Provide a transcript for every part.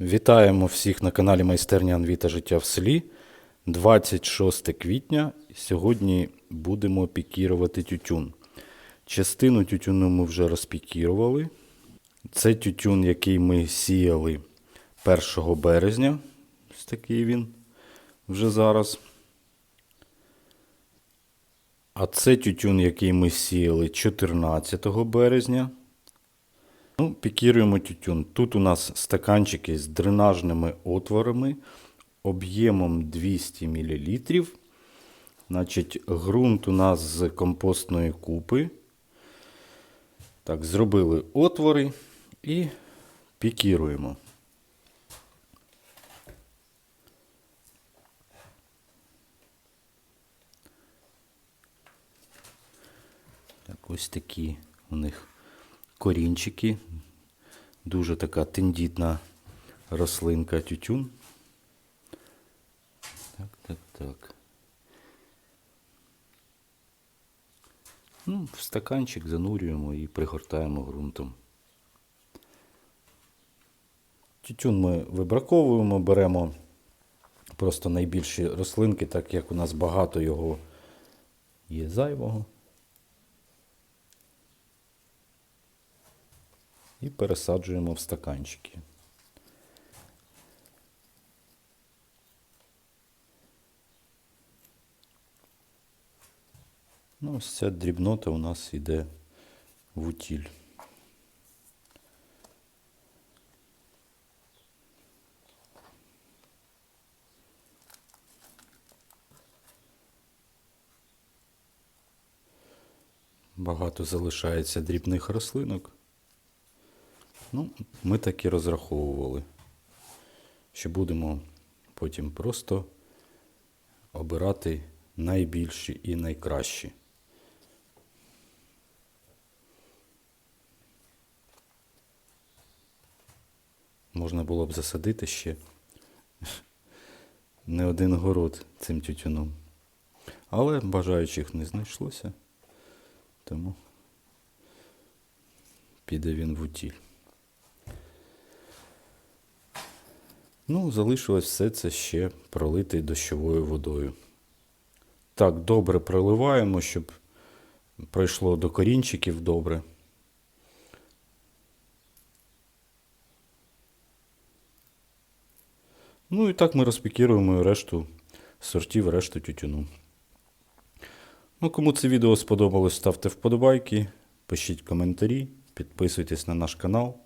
Вітаємо всіх на каналі Майстерня Анвіта Життя в селі. 26 квітня. Сьогодні будемо пікірувати тютюн. Частину тютюну ми вже розпікірували. Це тютюн, який ми сіяли 1 березня. Ось такий він вже зараз. А це тютюн, який ми сіяли 14 березня. Ну, пікіруємо тютюн. Тут у нас стаканчики з дренажними отворами об'ємом 200 мл. Значить, ґрунт у нас з компостної купи. Так, зробили отвори і пікіруємо. Так, ось такі у них корінчики. Дуже така тендітна рослинка тютюн. Так, так, так. Ну, в стаканчик занурюємо і пригортаємо ґрунтом. Тютюн ми вибраковуємо, беремо просто найбільші рослинки, так як у нас багато його є зайвого. І пересаджуємо в стаканчики. Ну, ось ця дрібнота у нас йде в утіль. Багато залишається дрібних рослинок. Ну, ми так і розраховували, що будемо потім просто обирати найбільші і найкращі. Можна було б засадити ще не один город цим тютюном. Але бажаючих не знайшлося, тому піде він в утіль. Ну, залишилось все це ще пролити дощовою водою. Так, добре проливаємо, щоб пройшло до корінчиків добре. Ну і так ми розпікіруємо решту сортів, решту тютюну. Ну, кому це відео сподобалось, ставте вподобайки, пишіть коментарі, підписуйтесь на наш канал.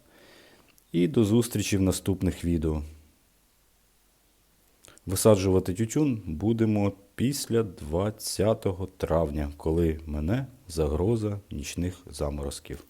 І до зустрічі в наступних відео. Висаджувати тютюн будемо після 20 травня, коли мене загроза нічних заморозків.